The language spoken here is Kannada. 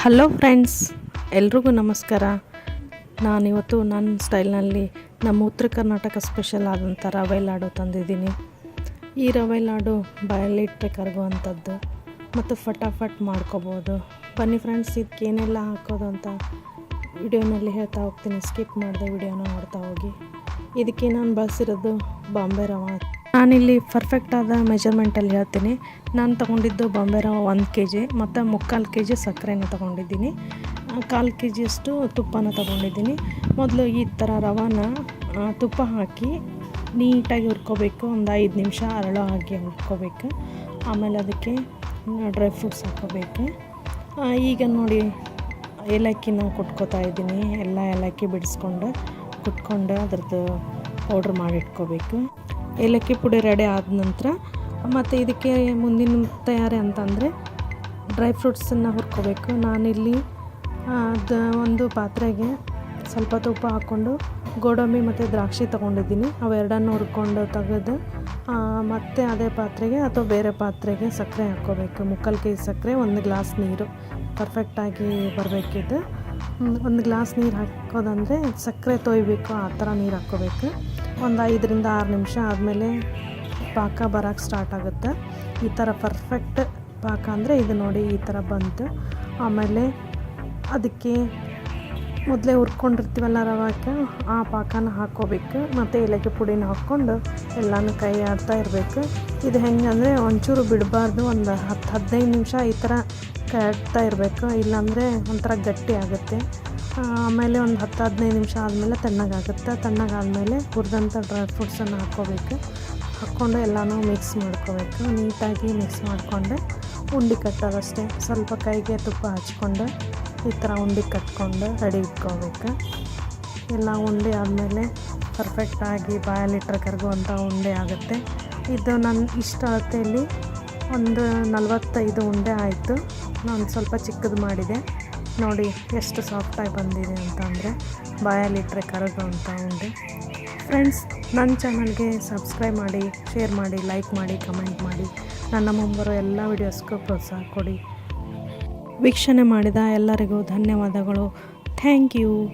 ಹಲೋ ಫ್ರೆಂಡ್ಸ್, ಎಲ್ರಿಗೂ ನಮಸ್ಕಾರ. ನಾನಿವತ್ತು ನನ್ನ ಸ್ಟೈಲ್ನಲ್ಲಿ ನಮ್ಮ ಉತ್ತರ ಕರ್ನಾಟಕ ಸ್ಪೆಷಲ್ ಆದಂಥ ರವೆ ಲಾಡು ತಂದಿದ್ದೀನಿ. ಈ ರವೆ ಲಾಡು ಬಾಯಲ್ಲಿಟ್ಟರೆ ಕರಗುವಂಥದ್ದು ಮತ್ತು ಫಟಾಫಟ್ ಮಾಡ್ಕೋಬೋದು. ಬನ್ನಿ ಫ್ರೆಂಡ್ಸ್ ಇದಕ್ಕೆ ಏನೆಲ್ಲ ಹಾಕೋದು ಅಂತ ವಿಡಿಯೋನಲ್ಲಿ ಹೇಳ್ತಾ ಹೋಗ್ತೀನಿ. ಸ್ಕಿಪ್ ಮಾಡಿದೆ ವಿಡಿಯೋನ ನೋಡ್ತಾ ಹೋಗಿ. ಇದಕ್ಕೆ ನಾನು ಬಳಸಿರೋದು ಬಾಂಬೆ ರವೆ. ನಾನಿಲ್ಲಿ ಪರ್ಫೆಕ್ಟ್ ಆದ ಮೆಜರ್ಮೆಂಟಲ್ಲಿ ಹೇಳ್ತೀನಿ. ನಾನು ತೊಗೊಂಡಿದ್ದು ಬಾಂಬೆ ರವೆ ಒಂದು ಕೆ ಜಿ ಮತ್ತು ಮುಕ್ಕಾಲು ಕೆ ಜಿ ಸಕ್ಕರೆನ ತೊಗೊಂಡಿದ್ದೀನಿ. ಕಾಲು ಕೆ ಜಿಯಷ್ಟು ತುಪ್ಪನ ತೊಗೊಂಡಿದ್ದೀನಿ. ಮೊದಲು ಈ ಥರ ರವಾನ ತುಪ್ಪ ಹಾಕಿ ನೀಟಾಗಿ ಹುರ್ಕೋಬೇಕು, ಒಂದು ಐದು ನಿಮಿಷ ಅರಳು ಹಾಕಿ ಹುರ್ಕೋಬೇಕು. ಆಮೇಲೆ ಅದಕ್ಕೆ ಡ್ರೈ ಫ್ರೂಟ್ಸ್ ಹಾಕೋಬೇಕು. ಈಗ ನೋಡಿ, ಏಲಕ್ಕಿನ ಕುಟ್ಕೋತಾ ಇದ್ದೀನಿ. ಎಲ್ಲ ಏಲಕ್ಕಿ ಬಿಡಿಸ್ಕೊಂಡು ಕುಟ್ಕೊಂಡು ಅದ್ರದ್ದು ಪೌಡ್ರ್ ಮಾಡಿ ಇಟ್ಕೋಬೇಕು. ಏಲಕ್ಕಿ ಪುಡಿ ರೆಡಿ ಆದ ನಂತರ ಮತ್ತು ಇದಕ್ಕೆ ಮುಂದಿನ ತಯಾರಿ ಅಂತಂದರೆ ಡ್ರೈ ಫ್ರೂಟ್ಸನ್ನು ಹುರ್ಕೋಬೇಕು. ನಾನಿಲ್ಲಿ ಅದು ಒಂದು ಪಾತ್ರೆಗೆ ಸ್ವಲ್ಪ ತುಪ್ಪ ಹಾಕ್ಕೊಂಡು ಗೋಡಂಬಿ ಮತ್ತು ದ್ರಾಕ್ಷಿ ತೊಗೊಂಡಿದ್ದೀನಿ. ಅವೆರಡನ್ನು ಹುರ್ಕೊಂಡು ತೆಗೆದು ಮತ್ತು ಅದೇ ಪಾತ್ರೆಗೆ ಅಥವಾ ಬೇರೆ ಪಾತ್ರೆಗೆ ಸಕ್ಕರೆ ಹಾಕ್ಕೋಬೇಕು. ಮುಕ್ಕಲ್ ಕೆ ಸಕ್ಕರೆ, ಒಂದು ಗ್ಲಾಸ್ ನೀರು. ಪರ್ಫೆಕ್ಟಾಗಿ ಬರಬೇಕಿದ್ದು ಒಂದು ಗ್ಲಾಸ್ ನೀರು ಹಾಕೋದಂದರೆ ಸಕ್ಕರೆ ತೊಯ್ಬೇಕು, ಆ ಥರ ನೀರು ಹಾಕ್ಕೋಬೇಕು. ಒಂದು ಐದರಿಂದ ಆರು ನಿಮಿಷ ಆದಮೇಲೆ ಪಾಕ ಬರೋಕ್ಕೆ ಸ್ಟಾರ್ಟ್ ಆಗುತ್ತೆ. ಈ ಥರ ಪರ್ಫೆಕ್ಟ್ ಪಾಕ ಅಂದರೆ ಇದು ನೋಡಿ ಈ ಥರ ಬಂತು. ಆಮೇಲೆ ಅದಕ್ಕೆ ಮೊದಲೇ ಹುರ್ಕೊಂಡಿರ್ತೀವಲ್ಲ ರವಾಕ್ಕೆ ಆ ಪಾಕನ ಹಾಕ್ಕೋಬೇಕು ಮತ್ತು ಏಲಕ್ಕಿ ಪುಡಿನ ಹಾಕ್ಕೊಂಡು ಎಲ್ಲನೂ ಕೈ ಆಡ್ತಾ ಇರಬೇಕು. ಇದು ಹೆಂಗೆ ಅಂದರೆ ಒಂಚೂರು ಬಿಡಬಾರ್ದು, ಒಂದು ಹತ್ತು ಹದಿನೈದು ನಿಮಿಷ ಈ ಥರ ಕೈ ಆಡ್ತಾ ಇರಬೇಕು. ಇಲ್ಲಾಂದರೆ ಒಂಥರ ಗಟ್ಟಿ ಆಗುತ್ತೆ. ಆಮೇಲೆ ಒಂದು ಹತ್ತು ಹದಿನೈದು ನಿಮಿಷ ಆದಮೇಲೆ ತಣ್ಣಗಾಗುತ್ತೆ. ತಣ್ಣಗಾದಮೇಲೆ ಹುರಿದಂಥ ಡ್ರೈ ಫ್ರೂಟ್ಸನ್ನು ಹಾಕ್ಕೋಬೇಕು. ಹಾಕ್ಕೊಂಡು ಎಲ್ಲನೂ ಮಿಕ್ಸ್ ಮಾಡ್ಕೋಬೇಕು. ನೀಟಾಗಿ ಮಿಕ್ಸ್ ಮಾಡಿಕೊಂಡೆ ಉಂಡೆ ಕಟ್ಟೋದಷ್ಟೇ. ಸ್ವಲ್ಪ ಕೈಗೆ ತುಪ್ಪ ಹಚ್ಕೊಂಡು. ಈ ಥರ ಉಂಡೆ ಕಟ್ಕೊಂಡು ರೆಡಿ ಇಟ್ಕೋಬೇಕು. ಎಲ್ಲ ಉಂಡೆ ಆದಮೇಲೆ ಪರ್ಫೆಕ್ಟಾಗಿ ಬಾಯಲ್ಲಿಟ್ಟರೆ ಕರಗುವಂಥ ಉಂಡೆ ಆಗುತ್ತೆ. ಇದು ನನ್ನ ಇಷ್ಟ ಅಳತೆಯಲ್ಲಿ ಒಂದು ನಲವತ್ತೈದು ಉಂಡೆ ಆಯಿತು. ನಾನು ಸ್ವಲ್ಪ ಚಿಕ್ಕದು ಮಾಡಿದೆ. ನೋಡಿ ಎಷ್ಟು ಸಾಫ್ಟಾಗಿ ಬಂದಿದೆ ಅಂತ ಅಂದರೆ ಬಾಯಲ್ಲಿಟ್ಟರೆ ಕರಗುವಂಥ ಉಂಡೆ ಫ್ರೆಂಡ್ಸ್ ನನ್ನ ಚಾನಲ್ಗೆ ಸಬ್ಸ್ಕ್ರೈಬ್ ಮಾಡಿ ಶೇರ್ ಮಾಡಿ ಲೈಕ್ ಮಾಡಿ ಕಮೆಂಟ್ ಮಾಡಿ. ನನ್ನ ಮುಂಬರೋ ಎಲ್ಲ ವೀಡಿಯೋಸ್ಗೂ ಪ್ರೋತ್ಸಾಹ ಕೊಡಿ. ವೀಕ್ಷಣೆ ಮಾಡಿದ ಎಲ್ಲರಿಗೂ ಧನ್ಯವಾದಗಳು. Thank you